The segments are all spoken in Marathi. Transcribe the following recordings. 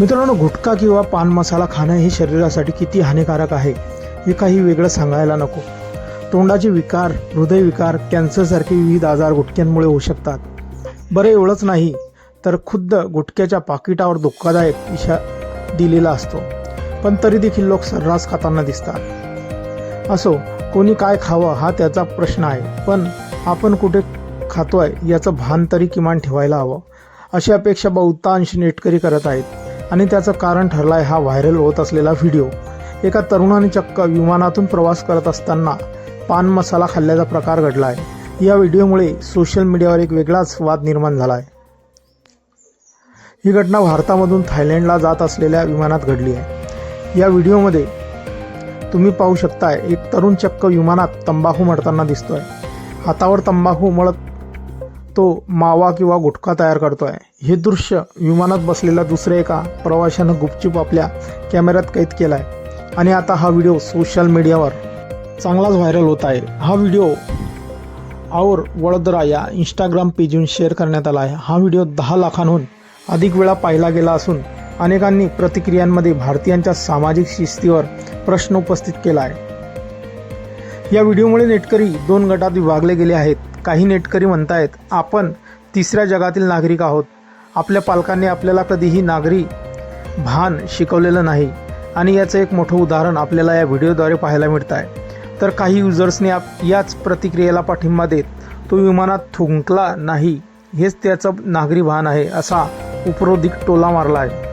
मित्रांनो गुटखा किंवा पान मसाला खाणं हे शरीरासाठी किती हानिकारक आहे हे काही वेगळं सांगायला नको. तोंडाचे विकार हृदयविकार कॅन्सरसारखे विविध आजार गुटख्यांमुळे होऊ शकतात. बरं एवढंच नाही तर खुद्द गुटख्याच्या पाकिटावर धोकादायक इशा दिलेला असतो. पण तरी देखील लोक सर्रास खाताना दिसतात. असो कोणी काय खावं हा त्याचा प्रश्न आहे पण आपण कुठे खातोय याचं भान तरी किमान ठेवायला हवं. अशी अपेक्षा बहुतांश नेटकरी करत आहेत. आणि त्याचं कारण ठरलं आहे हा व्हायरल होत असलेला व्हिडिओ. एका तरुणाने चक्क विमानातून प्रवास करत असताना पान मसाला खाल्ल्याचा प्रकार घडला आहे या व्हिडिओमुळे सोशल मीडियावर एक वेगळाच वाद निर्माण झाला आहे ही घटना भारतामधून थायलंडला जात असलेल्या विमानात घडली आहे. या व्हिडिओमध्ये तुम्ही पाहू शकताय एक तरुण चक्क विमानात तंबाखू मळताना दिसतोय. हातावर तंबाखू मळत तो मावा किंवा गुटखा तयार करतोय. हे दृश्य विमानात बसलेल्या दुसऱ्या एका प्रवाशानं गुपचूप आपल्या कॅमेऱ्यात कैद केलाय. आणि आता हा व्हिडिओ सोशल मीडियावर चांगलाच व्हायरल होत आहे. हा व्हिडिओ और वडोदरा या इंस्टाग्राम पेजहून शेअर करण्यात आला आहे. हा व्हिडिओ दहा लाखांहून अधिक वेळा पाहिला गेला असून अनेकांनी प्रतिक्रियांमध्ये भारतीयांच्या सामाजिक शिस्तीवर प्रश्न उपस्थित केला आहे. या व्हिडिओमुळे नेटकरी दोन गटात विभागले गेले आहेत. काही नेटकरी म्हणतायत आपण तिसऱ्या जगातील नागरिक आहोत. आपल्या पालकांनी आपल्याला कधीही नागरी भान शिकवलेलं नाही. आणि याचं एक मोठं उदाहरण आपल्याला या व्हिडिओद्वारे पाहायला मिळत आहे तर काही युजर्सने आप याच प्रतिक्रियेला पाठिंबा देत तो विमानात थुंकला नाही. हेच त्याचं नागरी भान आहे असा उपरोधिक टोला मारला आहे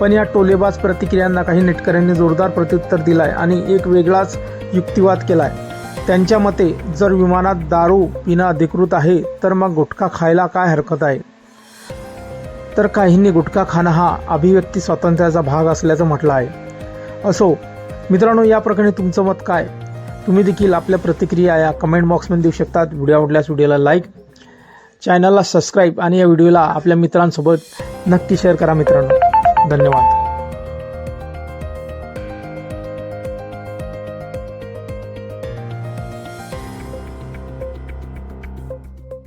पण या टोलेबाज प्रतिक्रियांना काही नेटकऱ्यांनी जोरदार प्रत्युत्तर दिलाय आणि एक वेगळाच युक्तिवाद केलाय. त्यांच्या मते जर विमानात दारू पिणं अधिकृत आहे तर मग गुटखा खायला काय हरकत आहे? तर काहींनी गुटखा खाणं हा अभिव्यक्ती स्वातंत्र्याचा भाग असल्याचं म्हटलं आहे. असो मित्रांनो या प्रकरणी तुमचं मत काय? तुम्ही देखील आपल्या प्रतिक्रिया या कमेंट बॉक्समध्ये देऊ शकतात. व्हिडिओ आवडल्यास व्हिडिओला लाईक चॅनलला सबस्क्राईब आणि या व्हिडिओला आपल्या मित्रांसोबत नक्की शेअर करा मित्रांनो. धन्यवाद.